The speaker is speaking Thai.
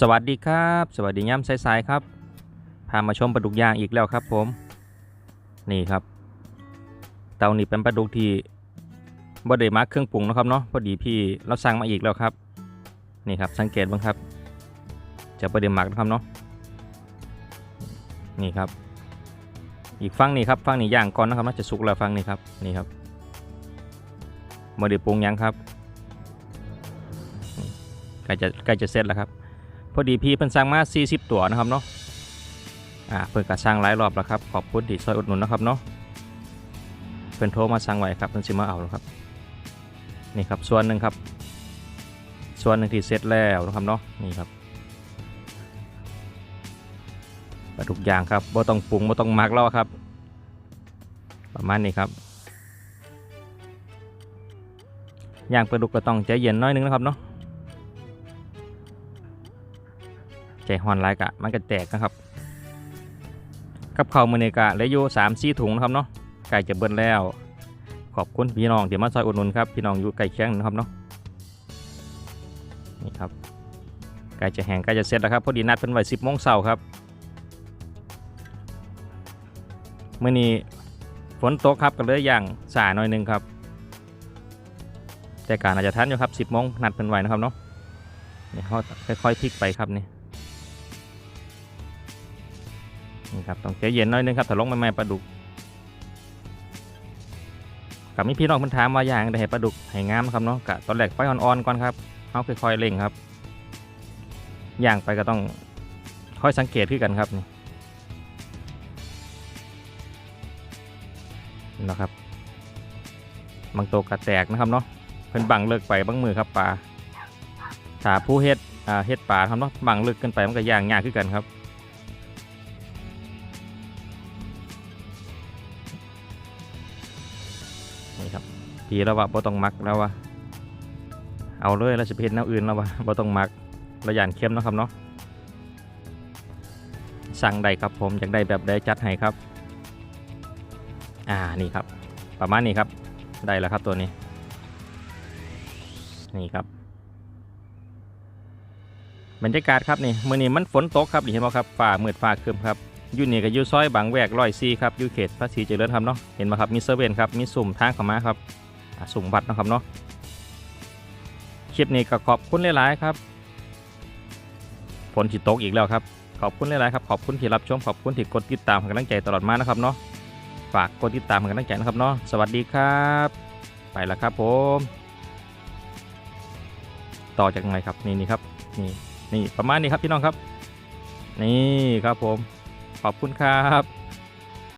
สวัสดีครับ สวัสดีย่ำสายๆครับ พามาชมปลาดุกย่างอีกแล้วครับผม นี่ครับ เตานี่เป็นปลาดุกที่บ่ได้มาเครื่องปรุงนะครับเนาะพอดีพี่เราสั่งมาอีกแล้วครับ นี่ครับสังเกตบ้างครับ จะบ่ได้หมักนะครับเนาะนี่ครับ อีกฝั่งนี่ครับฝั่งนี้ย่างก่อนนะครับน่าจะสุกแล้วฝั่งนี้ครับนี่ครับบ่ได้ปรุงยังครับใกล้จะใกล้จะเสร็จแล้วครับ พอดีพี่เพิ่นสั่งมา 40 ตัวนะครับเนาะอ่าเพิ่นก็สั่งหลายรอบแล้วครับขอบคุณที่ช่วยอุดหนุนนะครับเนาะเพิ่นโทรมาสั่งไว้ครับเพิ่นสิมาเอาแล้วครับนี่ครับส่วนหนึ่งครับ ส่วนหนึ่งที่เสร็จแล้วนะครับเนาะนี่ครับปลาทุกอย่างครับบ่ต้องปรุงบ่ต้องหมักแล้วครับ ประมาณนี้ครับย่างปลาดุกก็ต้องใจเย็นน้อยนึงนะครับเนาะ ใจฮอนไลกะมันก็แตกนะครับ กับข้าวมือเนกะเหลืออยู่สามสี่ถุงนะครับเนาะไก่จะเบิ้ลแล้ว ขอบคุณพี่น้องที่มาซอยอุดหนุนครับพี่น้องอยู่ไก่เคียงนะครับเนาะนี่ครับไก่จะแห้งไก่จะเสร็จแล้วครับพอดีนัดเป็นไว้สิบโมงเช้าครับเมื่อนี้ฝนตกครับก็เลยย่างสาหน่อยหนึงครับแต่การอาจจะทันอยู่ครับสิบโมงนัดเป็นไว้นะครับเนาะนี่เขาค่อยๆพลิกไปครับนี่ นี่ครับต้องใจเย็นหน้อยนึงครับถ้าลงใหม่ๆปลาดุกกับมีพี่น้องเพิ่นถามว่าอย่างได้ให้ปลาดุกให้งามนะครับเนาะกะตอนแรกไฟอ่อนๆก่อนครับเอาค่อยๆเร่งครับย่างไปก็ต้องค่อยสังเกตขึ้นกันครับนี่นะครับบางตัวกระแตกนะครับเนาะเพิ่นบังเลิกไปบางมือครับปลาถ้าผู้เฮ็ดเฮ็ดปลาครับเนาะบังเลิกกินไปมันก็ย่างยากขึ้นกันครับ ครับพี่แล้วว่าบ่ต้องมักแล้วว่าเอาเลยแล้วสิไปเฮ็ดแนวอื่นแล้วว่าบ่ต้องมักระยานเข้มนะครับเนาะสั่งได้ครับผมอยากได้แบบใดจัดให้ครับ อ่านี่ครับ ประมาณนี้ครับได้แล้วครับตัวนี้ นี่ครับบรรยากาศครับนี่มื้อนี้มันฝนตกครับนี่เห็นบ่ครับฟ้ามืดฟ้าครึ้มครับยู่นี่ก็ยู่ซอยบางแวกร้อยซีครับยู่เขตภาษีเจริญครับเนาะเห็นไหมครับมีเซเว่นครับมีสุ่มทางเข้าครับ สุ่มบัตรนะครับเนาะคลิปนี้ก็ขอบคุณหลายๆครับฝนจิตตกอีกแล้วครับ ขอบคุณหลายๆครับขอบคุณที่รับชมขอบคุณที่กดติดตามให้กำลังใจตลอดมานะครับเนาะฝากกดติดตามให้กำลังใจนะครับเนาะสวัสดีครับ ไปแล้วครับผม ต่อจากไหนครับนี่นี่ครับนี่นี่ประมาณนี้ครับพี่น้องครับ นี่ครับผม ขอบคุณครับ